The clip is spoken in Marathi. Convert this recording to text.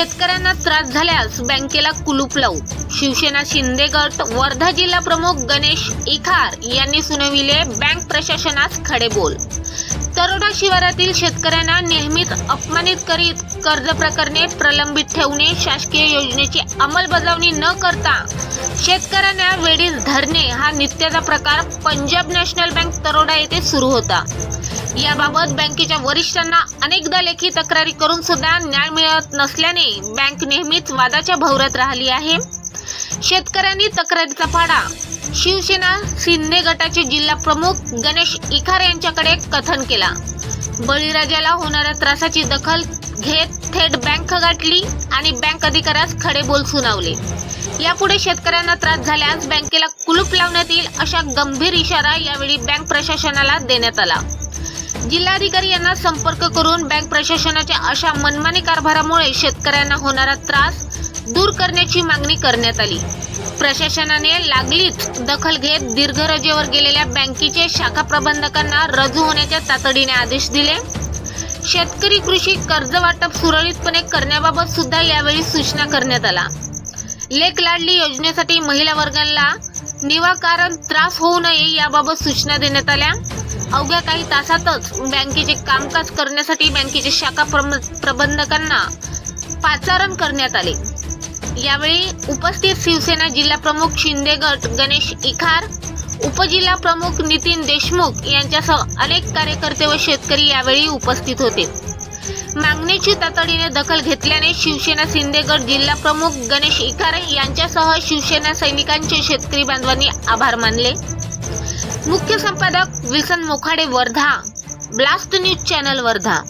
शेतकऱ्यांना त्रास झाल्यास बँकेला कुलूप लावू. शिवसेना शिंदे गट वर्धा जिल्हा प्रमुख गणेश इखार यांनी सुनाविले बँक प्रशासनास खडे बोल तरोडा शिवारातील शेतकऱ्यांना नेहमीच अपमानित करीत कर्ज प्रकरणे प्रलंबित ठेवणे शासकीय योजनेची अंमलबजावणी न करता शेतकऱ्यांना वेळीच धरणे हा नित्याचा प्रकार पंजाब नॅशनल बँक तरोडा येथे सुरू होता. याबाबत बँकेच्या वरिष्ठांना अनेकदा लेखी तक्रारी करून सुद्धा न्याय मिळत नसल्याने बँक नेहमीच वादाच्या भोवऱ्यात राहिली आहे. शेतकऱ्यांनी तक्रारीचा पाडा शिवसेना सिंधे गटाचे जिल्हा प्रमुख गणेश इखार यांच्याकडे कथन केला. बळीराजाला होणाऱ्या त्रासाची दखल घेत थेट बँक गाठली आणि बँक अधिकाऱ्यास खडे बोल सुनावले. यापुढे शेतकऱ्यांना त्रास झाल्यास बँकेला कुलूप लावण्यात येईल अशा गंभीर इशारा यावेळी बँक प्रशासनाला देण्यात आला. जिल्हाधिकारी यांना संपर्क करून बँक प्रशासनाच्या अशा मनमानी कारभारामुळे शेतकऱ्यांना होणारा त्रास दूर करण्याची मागणी करण्यात आली. प्रशासनाने लागलीच दखल घेत दीर्घ रजेवर गेलेल्या बँकेचे शाखा प्रबंधकांना रजू होण्याच्या तातडीने आदेश दिले. शेतकरी कृषी कर्ज वाटप सुरळीतपणे करण्याबाबत सुद्धा यावेळी सूचना करण्यात आला. लेख लाडली योजनेसाठी महिला वर्गाला निवाकारण त्रास होऊ नये याबाबत सूचना देण्यात आल्या. अवघ्या काही तासातच बँकेचे कामकाज करण्यासाठी बँकेचे शाखा प्रम- प्रबंधकांना पाचारण करण्यात आले. यावेळी उपस्थित शिवसेना जिल्हा प्रमुख शिंदे गट गणेश इखार उपजिल्हा प्रमुख नितीन देशमुख यांच्यासह अनेक कार्यकर्ते व शेतकरी यावेळी उपस्थित होते. मागणीची तातडीने दखल घेतल्याने शिवसेना शिंदेगड जिल्हा प्रमुख गणेश इकारे यांच्यासह शिवसेना सैनिकांचे शेतकरी बांधवांनी आभार मानले. मुख्य संपादक Wilson Mokhade Wardha blast news channel Wardha.